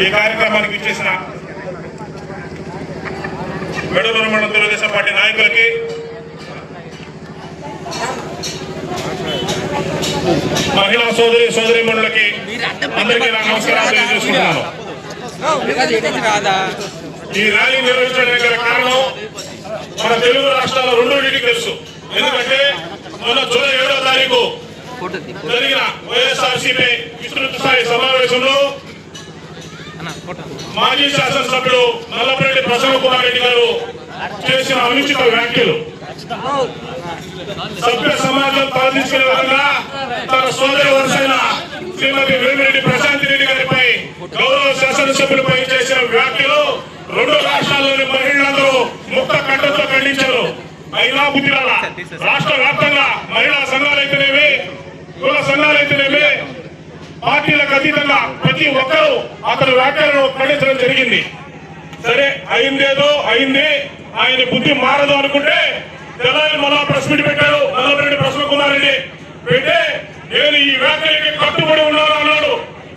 ఈ కార్యక్రమానికి ఇచ్చేసిన మెడలూరు మండల తెలుగుదేశం పార్టీ నాయకులకి మహిళా సోదరి సోదరి మండలకి అందరికీ నా నమస్కారాలు తెలియజేసుకుంటున్నాను ఈ ర్యాలీ నిర్వహించడానికి గల కారణం మన తెలుగు రాష్ట్రాల రెండింటికి తెలుసు. ఎందుకంటే మొన్న జూలై ఏడో తారీఖు జరిగిన వైఎస్ఆర్సీపీ విస్తృత స్థాయి సమావేశంలో మాజీ శాసనసభ్యుడు నల్లపరెడ్డి ప్రసన్న కుమార్ రెడ్డి గారు చేసిన అనుచిత వ్యాఖ్యలు. సభ్య సమాజం తలదించుకునే విధంగా తన సోదరి వరుసైన శ్రీమతి వేమిరెడ్డి ప్రశాంత్ రెడ్డి గారిపై గౌరవ శాసనసభ్యులపై చేసిన వ్యాఖ్యలు రెండు రాష్ట్రాల్లోని మహిళలందరూ ముక్త కంఠంతో ఖండించారు. అయినా బుద్ధిరాల రాష్ట్ర వ్యాప్తంగా మహిళా సంఘాలైతేనేమి కుల సంఘాలైతేనేమి పార్టీలకు అతీతంగా ప్రతి ఒక్కరూ అతని వ్యాఖ్యలను ఖండించడం జరిగింది. సరే అయిందేదో అయింది. ఆయన బుద్ధి మారదు అనుకుంటే తెల్లారి మళ్ళా ప్రెస్ మీట్ పెట్టాడు నల్లరెడ్డి ప్రశ్న కుమార్ రెడ్డి. నేను ఈ వ్యాఖ్యలకి కట్టుబడి ఉన్నాను అన్నాడు.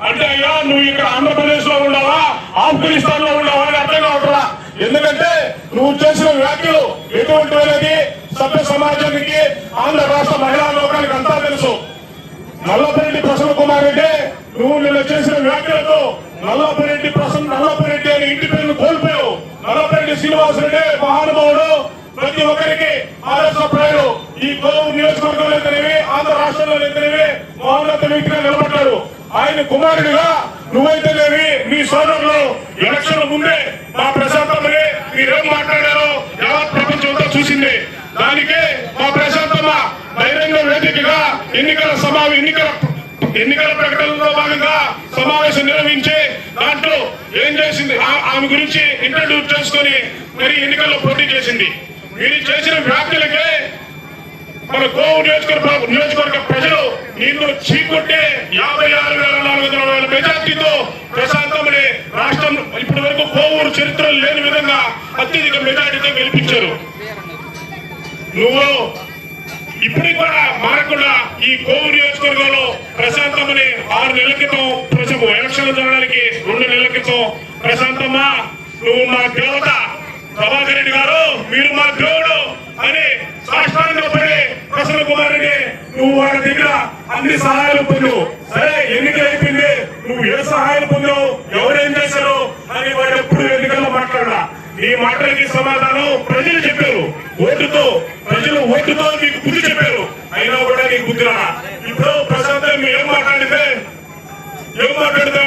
అంటే అయ్యా నువ్వు ఇక్కడ ఆంధ్రప్రదేశ్లో ఉన్నావా ఆఫ్ఘనిస్తాన్లో ఉన్నావా అని అర్థం కావట్లా? ఎందుకంటే నువ్వు చేసిన వ్యాఖ్యలు ఎటువంటివనేది సభ్య సమాజానికి ఆంధ్ర రాష్ట్ర మహిళా లోకానికి అంతా తెలుసు. నల్లపరెడ్డి ప్రసన్న కుమార్ రెడ్డి నువ్వు నిన్న చేసిన వ్యాఖ్యలతో నల్లపరెడ్డి ప్రసన్న నల్లపరెడ్డి అనే ఇంటి పేరును కోల్పోయావు. నల్లపరెడ్డి శ్రీనివాస్ రెడ్డి మహానుభావుడు. ప్రతి ఒక్కరికి ఆదర్శప్రాయుడు ఈ గోవు నియోజకవర్గంలో అయితేనేవి ఆంధ్ర రాష్ట్రంలో అయితేనేవి మహోన్నత వ్యక్తిగా నిలబడ్డాడు. ఆయన కుమారుడిగా నువ్వైతేనేవి మీ సోదరులు ఎలక్షన్ ముందే మా ప్రశాంతమని మీరేం మాట్లాడారో యావత్ ప్రపంచం చూసింది. దానికి మా ప్రశాంతమ్మ బహిరంగ వేదికగా ఎన్నికల సభ ఎన్నికల ఎన్నికల ప్రకటనలో భాగంగా సమావేశం నిర్వహించి దాంట్లో ఏం చేసింది? ఆమె గురించి ఇంట్రడ్యూస్ చేసుకొని మరి ఎన్నికల్లో పోటీ చేసింది. మీరు చేసిన వ్యాఖ్యలకే మన గోవు నియోజకవర్గ నియోజకవర్గ ప్రజలు నిన్ను చీకొట్టే యాభై ఆరు వేల నాలుగు వందల వేల మెజార్టీతో ప్రశాంతమని రాష్ట్రం ఇప్పటి వరకు కోవూరు చరిత్రలు లేని విధంగా అత్యధిక మెజార్టీతో గెలిపించారు. నువ్వు ఇప్పటికి కూడా మారకుండా ఈ కోవూరు నియోజకవర్గంలో ప్రశాంతమని ఆరు నెలల క్రితం ప్రజలు ఎలక్షన్ జరగడానికి రెండు నెలల క్రితం ప్రశాంతమ్మ నువ్వు మా దేవత. ప్రభాకర్ రెడ్డి గారు మీరు మా దేవుడు అని సాష్టాంగ పడి ప్రసన్న కుమార్ రెడ్డి నువ్వు వాళ్ళ దగ్గర అన్ని సహాయాలు పొందావు. సరే ఎన్నికలు అయిపోయింది నువ్వు ఏ సహాయాలు పొందావు? ఈ మాటలకి సమాధానం ప్రజలు చెప్పారు. ఓటుతో ప్రజలు ఓటుతో మీకు బుద్ధి చెప్పారు. అయినా కూడా నీకు బుద్ధి రా ఇప్పుడు ప్రశాంత్ ఏం మాట్లాడితే? ఏం మాట్లాడితే